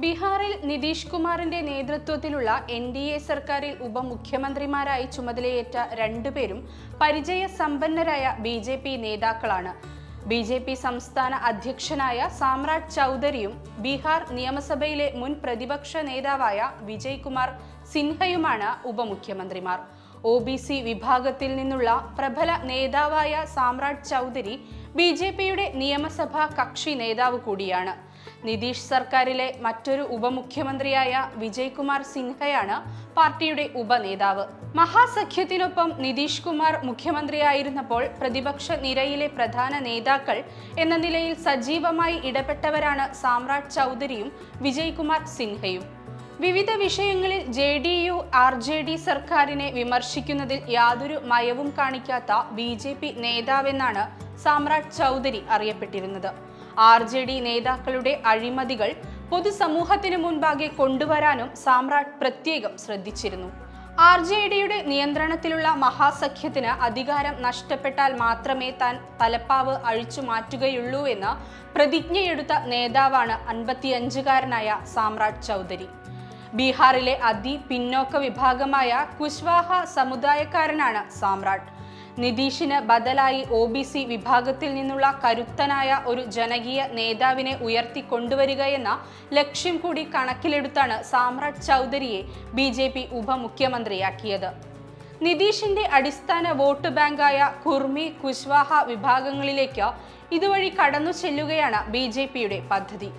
ബീഹാറിൽ നിതീഷ് കുമാറിന്റെ നേതൃത്വത്തിലുള്ള എൻ ഡി എ സർക്കാരിൽ ഉപമുഖ്യമന്ത്രിമാരായി ചുമതലയേറ്റ രണ്ടുപേരും പരിചയ സമ്പന്നരായ ബി ജെ പി നേതാക്കളാണ്. ബി ജെ പി സംസ്ഥാന അധ്യക്ഷനായ സാമ്രാട്ട് ചൗധരിയും ബീഹാർ നിയമസഭയിലെ മുൻ പ്രതിപക്ഷ നേതാവായ വിജയ് കുമാർ സിൻഹയുമാണ് ഉപമുഖ്യമന്ത്രിമാർ. ഒ ബി സി വിഭാഗത്തിൽ നിന്നുള്ള പ്രബല നേതാവായ സാമ്രാട്ട് ചൗധരി ബി ജെ പിയുടെ നിയമസഭാ കക്ഷി നേതാവ് കൂടിയാണ്. നിതീഷ് സർക്കാരിലെ മറ്റൊരു ഉപമുഖ്യമന്ത്രിയായ വിജയ് കുമാർ സിൻഹയാണ് പാർട്ടിയുടെ ഉപനേതാവ്. മഹാസഖ്യത്തിനൊപ്പം നിതീഷ് കുമാർ മുഖ്യമന്ത്രിയായിരുന്നപ്പോൾ പ്രതിപക്ഷ നിരയിലെ പ്രധാന നേതാക്കൾ എന്ന നിലയിൽ സജീവമായി ഇടപെട്ടവരാണ് സാമ്രാട്ട് ചൗധരിയും വിജയ് കുമാർ സിൻഹയും. വിവിധ വിഷയങ്ങളിൽ J D U R J D സർക്കാരിനെ വിമർശിക്കുന്നതിൽ യാതൊരു മയവും കാണിക്കാത്ത ബി ജെ പി നേതാവെന്നാണ് സാമ്രാട്ട് ചൗധരി അറിയപ്പെട്ടിരുന്നത്. ആർ ജെ ഡി നേതാക്കളുടെ അഴിമതികൾ പൊതുസമൂഹത്തിന് മുൻപാകെ കൊണ്ടുവരാനും സാമ്രാട്ട് പ്രത്യേകം ശ്രദ്ധിച്ചിരുന്നു. ആർ ജെ ഡിയുടെ നിയന്ത്രണത്തിലുള്ള മഹാസഖ്യത്തിന് അധികാരം നഷ്ടപ്പെട്ടാൽ മാത്രമേ താൻ തലപ്പാവ് അഴിച്ചു മാറ്റുകയുള്ളൂ എന്ന് പ്രതിജ്ഞയെടുത്ത നേതാവാണ് അൻപത്തിയഞ്ചുകാരനായ സാമ്രാട്ട് ചൗധരി. ബീഹാറിലെ അതി പിന്നോക്ക വിഭാഗമായ കുശ്വാഹ സമുദായക്കാരനാണ് സാമ്രാട്ട് നിതീഷിന് ബദലായി ഒ ബി സി വിഭാഗത്തിൽ നിന്നുള്ള കരുത്തനായ ഒരു ജനകീയ നേതാവിനെ ഉയർത്തി കൊണ്ടുവരികയെന്ന ലക്ഷ്യം കൂടി കണക്കിലെടുത്താണ് സാമ്രാട്ട് ചൗധരിയെ ബി ജെ പി ഉപമുഖ്യമന്ത്രിയാക്കിയത്. നിതീഷിന്റെ അടിസ്ഥാന വോട്ട് ബാങ്കായ കുർമി കുശ്വാഹ വിഭാഗങ്ങളിലേക്ക് ഇതുവഴി കടന്നു ചെല്ലുകയാണ് ബി ജെ പിയുടെ പദ്ധതി.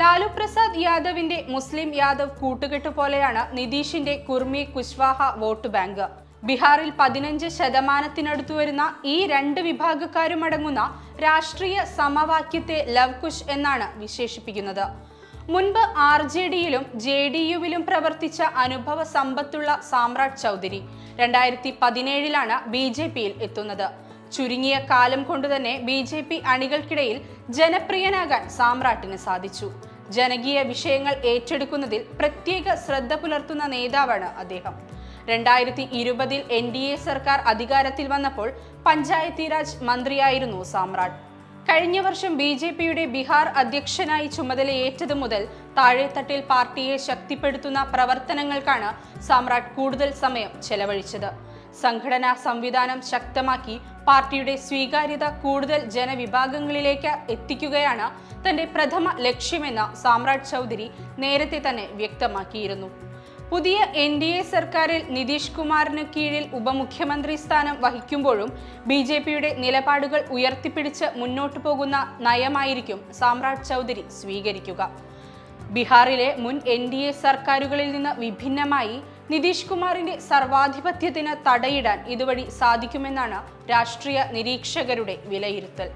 ലാലു പ്രസാദ് യാദവിന്റെ മുസ്ലിം യാദവ് കൂട്ടുകെട്ട് പോലെയാണ് നിതീഷിന്റെ കുർമി കുശ്വാഹ വോട്ട് ബാങ്ക്. ബീഹാറിൽ പതിനഞ്ച് ശതമാനത്തിനടുത്തു വരുന്ന ഈ രണ്ട് വിഭാഗക്കാരും അടങ്ങുന്ന രാഷ്ട്രീയ സമവാക്യത്തെ ലവ്കുഷ് എന്നാണ് വിശേഷിപ്പിക്കുന്നത്. മുൻപ് ആർ ജെ ഡിയിലും ജെ ഡി യുവിലും പ്രവർത്തിച്ച അനുഭവ സമ്പത്തുള്ള സാമ്രാട്ട് ചൗധരി രണ്ടായിരത്തി പതിനേഴിലാണ് ബി ജെ പിയിൽ എത്തുന്നത്. ചുരുങ്ങിയ കാലം കൊണ്ടുതന്നെ ബി ജെ പി അണികൾക്കിടയിൽ ജനപ്രിയനാകാൻ സാമ്രാട്ടിന് സാധിച്ചു. ജനകീയ വിഷയങ്ങൾ ഏറ്റെടുക്കുന്നതിൽ പ്രത്യേക ശ്രദ്ധ പുലർത്തുന്ന നേതാവാണ് അദ്ദേഹം. രണ്ടായിരത്തി ഇരുപതിൽ എൻ ഡി എ സർക്കാർ അധികാരത്തിൽ വന്നപ്പോൾ പഞ്ചായത്തി രാജ് മന്ത്രിയായിരുന്നു സാമ്രാട്ട്. കഴിഞ്ഞ വർഷം ബി ജെ പിയുടെ ബീഹാർ അധ്യക്ഷനായി ചുമതലയേറ്റതു മുതൽ താഴെത്തട്ടിൽ പാർട്ടിയെ ശക്തിപ്പെടുത്തുന്ന പ്രവർത്തനങ്ങൾക്കാണ് സാമ്രാട്ട് കൂടുതൽ സമയം ചെലവഴിച്ചത്. സംഘടനാ സംവിധാനം ശക്തമാക്കി പാർട്ടിയുടെ സ്വീകാര്യത കൂടുതൽ ജനവിഭാഗങ്ങളിലേക്ക് എത്തിക്കുകയാണ് തന്റെ പ്രഥമ ലക്ഷ്യമെന്ന് സാമ്രാട്ട് ചൗധരി നേരത്തെ തന്നെ വ്യക്തമാക്കിയിരുന്നു. പുതിയ എൻ ഡി എ സർക്കാരിൽ നിതീഷ് കുമാറിന് കീഴിൽ ഉപമുഖ്യമന്ത്രി സ്ഥാനം വഹിക്കുമ്പോഴും ബി ജെ പിയുടെ നിലപാടുകൾ ഉയർത്തിപ്പിടിച്ച് മുന്നോട്ടു പോകുന്ന നയമായിരിക്കും സാമ്രാട് ചൗധരി സ്വീകരിക്കുക. ബീഹാറിലെ മുൻ എൻ ഡി എ സർക്കാരുകളിൽ നിന്ന് വിഭിന്നമായി നിതീഷ് കുമാറിന്റെ സർവാധിപത്യത്തിന് തടയിടാൻ ഇതുവഴി സാധിക്കുമെന്നാണ് രാഷ്ട്രീയ നിരീക്ഷകരുടെ വിലയിരുത്തൽ.